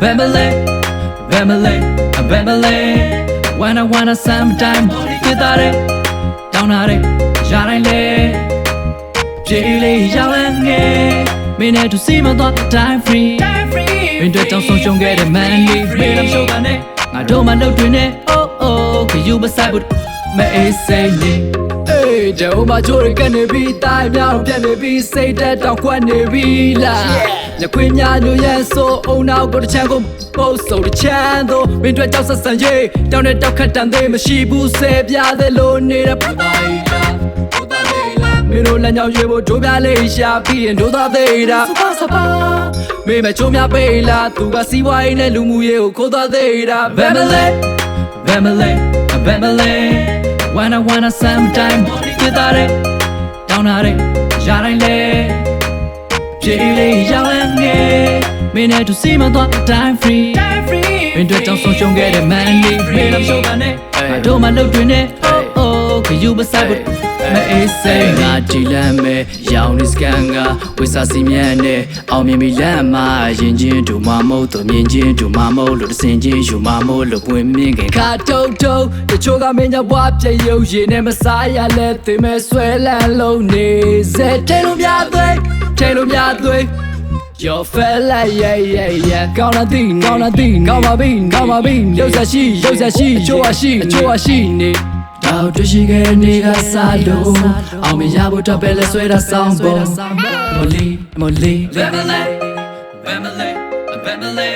Family, family, family. When I wanna sometime, get that it, down at it, shine it. Jilly yelling it, minute to see my thought time free. Time free. မင်းတို့ကြောင့်ဆုံးရှုံးခဲ့တဲ့ manly မင်းတို့ရှုံးပါနဲ့ငါတို့မှလှုပ်တွင်နေ oh oh ခယူမဆိုင်ဘူးမအေးစိတ်နေအေးတဲ့ဟိုမှာချိုးရကနေပြီးတိုင်းများတော့ပြတ်နေပြီးစိတ်တက်တောင်ခွက်နေပြီးလား ညခွေးများညိုရဲဆိုအုံနောက်ကိုတစ်ချမ်းကိုပို့ဆိုတစ်ချမ်းတော့မင်းတို့ကြောင့်ဆက်ဆံရေးတောင်းတဲ့တောက်ခတ်တန်သေးမရှိဘူးဆဲပြားသေးလို့နေတဲ့ပူတိုင်းလားပူတိုင်းလားမင်းတို့လက်ညောင်ရွေးဖို့ဒိုးပြလေးရှာပြီးရင်ဒိုးသားသေးတာစပါစပါမေးမချိုးများပေးလားသူကစီးပွားရေးနဲ့လူမှုရေးကိုခိုးသွားသေးတာ Family Family Family When I wanna sometime ဖြစ်တာတဲ့တောင်းတာတဲ့ရတိုင်းလေပြေးလေးရောက်လန်း ငယ်မင်းနဲ့သူစီမတော့ time free time free မင်းတို့ကြောင့်ဆုံးရှုံးခဲ့တဲ့ manly မင်းတို့ရှုံးပါနဲ့ငါတို့မှလှုပ်တွင်နေ oh oh ခယူမဆိုင်ဘူးမအေးစိတ်ငါကြည်လမ်းမဲ့ရောင်နေစကန်ကဝိစာစီမြန်းနဲ့အောင်မြင်ပြီလမ်းမှာရင်ချင်းဒူမမုတ်တို့မြင်ချင်းဒူမမုတ်လို့တစင်ချင်းယူမမို့လို့ပွင့်မြင့်ခင်ခါတုံတုံတချို့ကမင်းကြောင့်ဘွားပြရုပ်ရည်နဲ့မစားရလဲသိမဲ့ဆွဲလန်းလုံးနေစေတဲလို့များသွေးတဲလို့များသွေး Your fella yeah yeah yeah ကောင်းလာသည်ကောင်းလာသည်ကောင်းပါပြီကောင်းပါပြီရုပ်ဆက်ရှိရုပ်ဆက်ရှိချိုးရရှိချိုးရရှိနေတော့တွေ့ရှိခဲ့တဲ့နေ့ကစားလို့အောင်မရဖို့တော့ပဲလဲဆွဲတာဆောင်းပုံမလီမလီ Family Family Family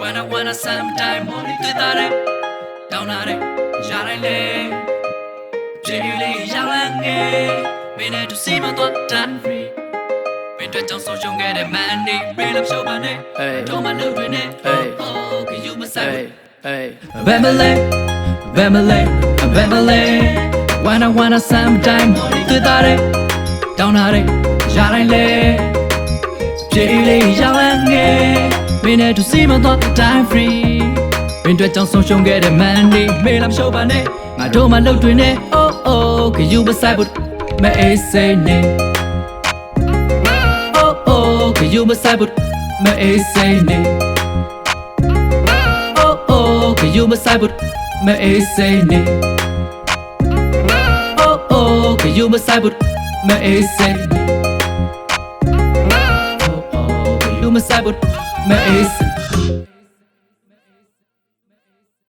When I wanna sometime only တွေ့တာတဲ့တောင်းတာတဲ့ရတိုင်းလေကြည်လေးရောက်လာငယ်မင်းနဲ့သူစီမတော့ time free မ င်းတို့ကြောင့်ဆုံးရှုံးခဲ့တဲ့ money မင်းလည်းရှုံးပါနဲ့တော့မလုပ်တွင်နဲ့ oh can you message hey family family family when i wanna sometime တွေ့တာတဲ့တောင်းတာတဲ့ရတိုင်းလေပြေးလေးရောက်လာငယ်မင်းနဲ့သူစီမတော့ time free မင်းတို့ကြောင့်ဆုံးရှုံးခဲ့တဲ့ money မင်းလည်းရှုံးပါနဲ့ငါတို့မလုပ်တွင်နဲ့ oh oh can you message မအေးစိတ်နေ oh oh ကယူမဆိုင်ဘူးမအေးစိနေ oh oh ကယူမဆိုင်ဘူးမအေးစိနေ oh oh ကယူမဆိုင်ဘူးမအေးစိနေ oh oh ကယူမဆိုင်ဘူးမအေးစိ